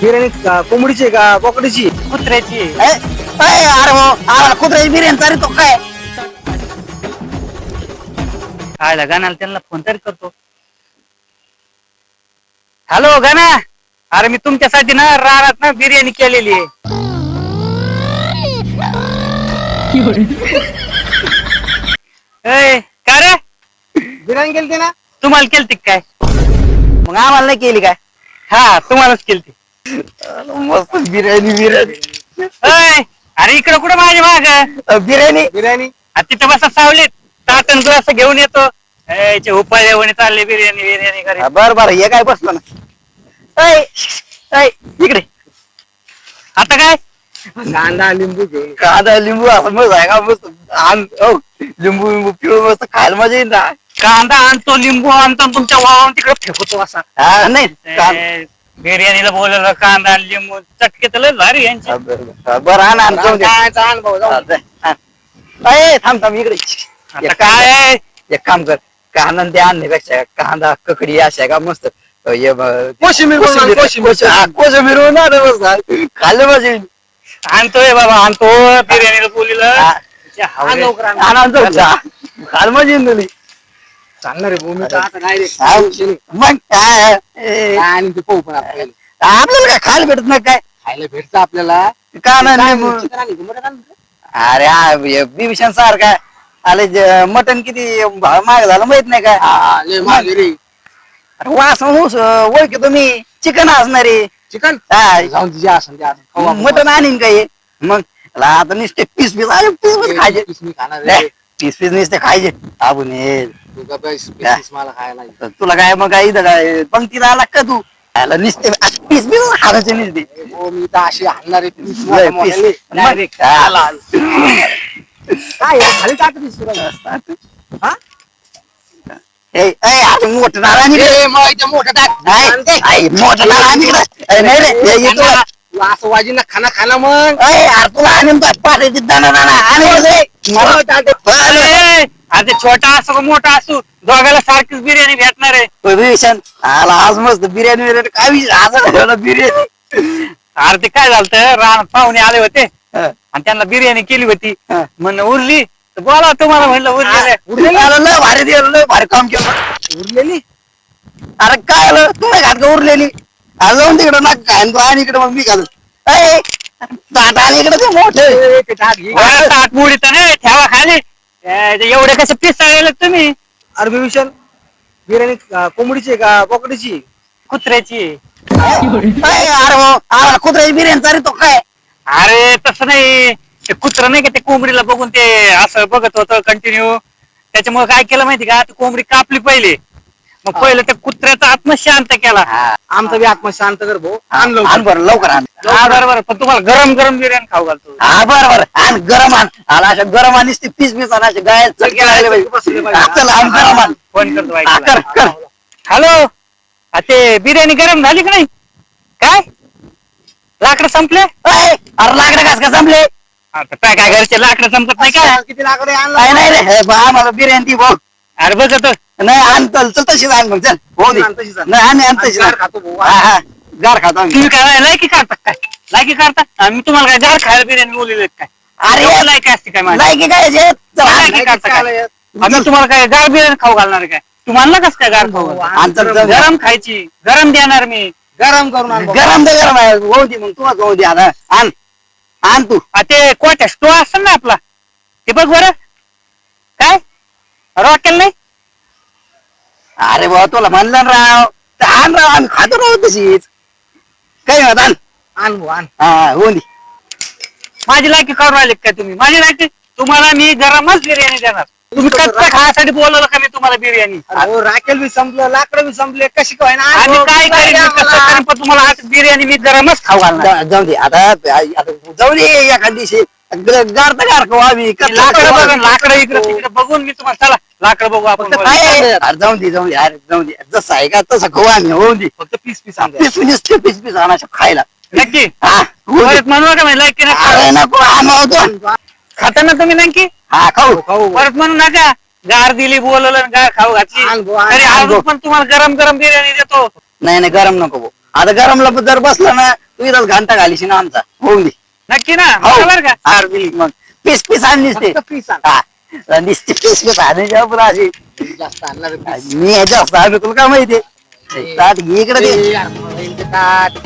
बिर्याणी का कोंबडीची आहे का बोकडीची? कुत्र्याची. ए, ए, अरे कुत्र्याची बिर्याणी तरी तो काय? आयला गाण्याला त्यांना फोन तरी करतो. हॅलो गाना अरे मी तुमच्यासाठी ना रानात ना बिर्याणी केलेली आहे. ए, का रे? बिर्याणी केली ना? तुम्हाला केलती का काय? मग आम्हाला नाही केली काय? हा तुम्हालाच केलती. मस्त बिर्याणी बिर्याणी. अय, अरे इकडं कुठं माझी माग? बिर्याणी. बिर्याणी. तिथं बसा सावलीत. ताटन ग्लास घेऊन येतो. उपाय म्हणे चालले बिर्याणी बिर्याणी करे बर बर हे काय बसलो ना? ऐ, ऐ, इकडे. आता काय? कांदा लिंबू घेऊन कांदा लिंबू असं मस्त आहे का? मस्त आण हो, लिंबू लिंबू पिळून मस्त खायला मजा येईल ना. कांदा आणतो लिंबू आणतो आणि तुमच्या वावरून तिकडे फेकतो असा. हा, नाही कां- ए, बिर्याणीला बोलवलं कांदा आणि लिंबू चटके तर लय भारी यांची हा, बरं. हा, आण आण जाऊ दे. खायचा अनुभव जाऊ हा, दे, आण. ऐ, थांब थांब इकडे आता एक काम काय एक काम कर कांदा ते आणण्यापेक्षा कांदा ककडी अशा का मस्त अ, हे ब- कोशिंबीर बनवून आण, कोशिंबीर. हा, कोशिंबीर बनवून आण मस्त. खाल्लं पाहिजे आणतोय बाबा आणतो बिर्याणीला बोललं हा. आण लवकर आण. आण, आण, जाऊ. जा. खायला मजा येईल तुला. चांगलं रे भूमी आता काय रे मग काय? ए, काय आणि ते पाहू पण आपल्याला. आपल्याला काय खायला भेटत नाही काय? खायला भेटतं आपल्याला. काय चिकन आणि मटण आणलं? अरे हा, बिभीषण सारखा आले ज- मटण किती भाव महाग झालं माहीत नाही काय? हा, लय महाग आहे रे. अरे वास ऊस ओळखी तुम्ही चिकन असणार चिकन? हा, जाऊन तिच्या असं ते असं. खाऊ आपण. मटण आणीन काय? मग ला आता नुसते पीस पीस आहे पीस पीस खायचे. पीस मी खाणार रे पीस पीस नुसते खायचे आपण हे तू का पीस पीस हा. पीस मला खायला तर तुला काय मग काय इथं काय पंक्तीला आला का तू आला नुसते पीस पीस खायचे नुसते हो मी तर अशी आणणार आहे पीस लय मोठ्या पीस. मोठ्याले. मग Direct. काय? काय आहे? खाली टाकते सुराज. हा? ए, ए, आता मोठं नारळ आणि ए, मग इथे मोठं टाक. मोठं नारळ आणि इकडं. ए, नाही रे हे घे तुला. तू असं वाजीनं खाना खाना मग ए, अरे तुला बघ, पाठीची दाणा दाणा आणि. मला- अरे, आता छोटा असो का मोठा असू दोघाला सारखीच बिर्याणी भेटणार आहे. भीषण, आला आज मस्त बिर्याणी बिर्याणी काय विषय आज ठेवला बिर्याणी? अरे ते काय झालं रान पाहुणे आले होते. हा, आणि त्यांना बिर्याणी केली होती. हा. म्हणून उरली? तर बोला तुम्हाला म्हणलं उरलेलं उरलेली आलं लय भारी दिलं लय भारी काम केलं. उरलेली? अरे काय आलं? तुम्ही घात का उरलेली जाऊन तिकडं ना काय आणि तू आणि इकडे मग मी घालू ए ताट इकडे ते मोठे. ए, ते टाक घे. ताटपुडी तर नाही ठेवा खाली. एवढे कसे पिसाळले तुम्ही? अरे भीषण बिर्याणी अं, कोंबडीची आहे का बोकडीची? कुत्र्याची. अरे हो आम्हाला कुत्र्याची बिर्याणी तरी तो काय? अरे तसं नाही. ते कुत्र नाही का ते कोंबडीला बघून ते असं बघत होतं कंटिन्यू त्याच्यामुळे काय केलं माहिती का? ती कोंबडी कापली पहिले. मग पहिलं त्या कुत्र्याचा आत्मा शांत केला. आमचा बी आत्मा शांत कर भाऊ. आण आण बरं लवकर आण. हा बरोबर पण तुम्हाला गरम गरम बिर्याणी खाऊ घालतो. हा बरं बरं. आण गरम आण. आला अशा गरम आणि ती पीस पीस आण. अशा गाय चटके लागले पाहिजे चल आण गरम आण. फोन करतो हा, कर कर. हॅलो? ते बिर्याणी गरम झाली का नाही? काय? लाकडं संपले? अरे लाकडं कस का संपले? आता काय काय घरचे लाकडं संपत नाही का? किती लाकडे आणला? काय नाही रे. हे बा, आम्हाला बिर्याणी ती भाऊ. अरे बघत नाही आण चल चल तशीच आण मग चल हो दे आण तशीच आण. नाही आण आण तशीच गार. खातो भाऊ. हा, हा. गार खातो आम्ही. तुम्ही काय लायकी करता काय लायकी करता आणि मी तुम्हाला काय गार खायला बिर्याणी बोललेली काय अरे लायकी असते काय माझी लायकी काय? चल आण. लायकी करता काय? आम्ही तुम्हाला काय गार बिर्याणी खाऊ घालणार काय तुम्हाला कस काय गार खाऊ घालणार? आण चल चल गरम खायची गरम देणार मी गरम करून आण भाऊ. गरम दे गरम आहे. होऊ दे मग तुला होऊ दे आता आण आण तू आ, ते कोट्या स्टो असतं ना आपला ते बघ बरं काय रॉकेल नाही? अरे बाबा तुला म्हणलं ना राव. तर आण राव आम्ही खातो राव तशीच. काही होत आण. आण भाऊ आण. हा होऊन दे. माझी लायकी करून राहिले काय तुम्ही? माझी लायकी तुम्हाला मी गरमच बिर्याणी देणार. तुम्ही कच्चा खायसाठी बोलवलं का मी तुम्हाला बिर्याणी? अरे हो, राखेल बी संपलं लाकडं बी संपले कशी काय ना काय करीन मी कसं करीन पण तुम्हाला आज बिर्याणी मी गरमच खाऊ घालणार. जाऊ दे आता आता जाऊ दे एखाद दिवशी. गार तर गार खाऊ आम्ही कच्चं लाकडं आम्ही. लाकडं इकडे तिकडे बघून मी तुम्हाला चला लाकडं बघू आपण फक्त काय आहे? अरे जाऊ दे जाऊ दे अरे जाऊ दे. जसं आहे का तसं खाऊ आम्ही होऊन दे. फक्त पीस पीस आण पीस नुसते पीस पीस आणायचं खायला. नक्की? हा होऊन दे. परत म्हणू नका मी लायकी नाही अरे नको आणवतो खाता ना तुम्ही नक्की? हा खाऊ. खाऊ. परत म्हणू नका. गार दिली बोलवलं आणि गार खाऊ घातली. आण भाऊ, आण, तरी आण अजून भाऊ. पण तुम्हाला गरम गरम बिर्याणी देतो. नाही नाही गरम नको भाऊ. आता गरमला जर बसला ना तू इथंच घंटा घालीशी ना आमचा. होऊन दे. नक्की ना? हो. बरोबर का? हार बिल मग. पीस पीस आणलीस ते. फक्त पीस आण. हा. पीस पीस आणायची आपण अशी. जास्त आणणार. मी ह्याच्या असता तुला काय माहिती? ताट घे इकडे ए, ते यार, मला इथे ताट.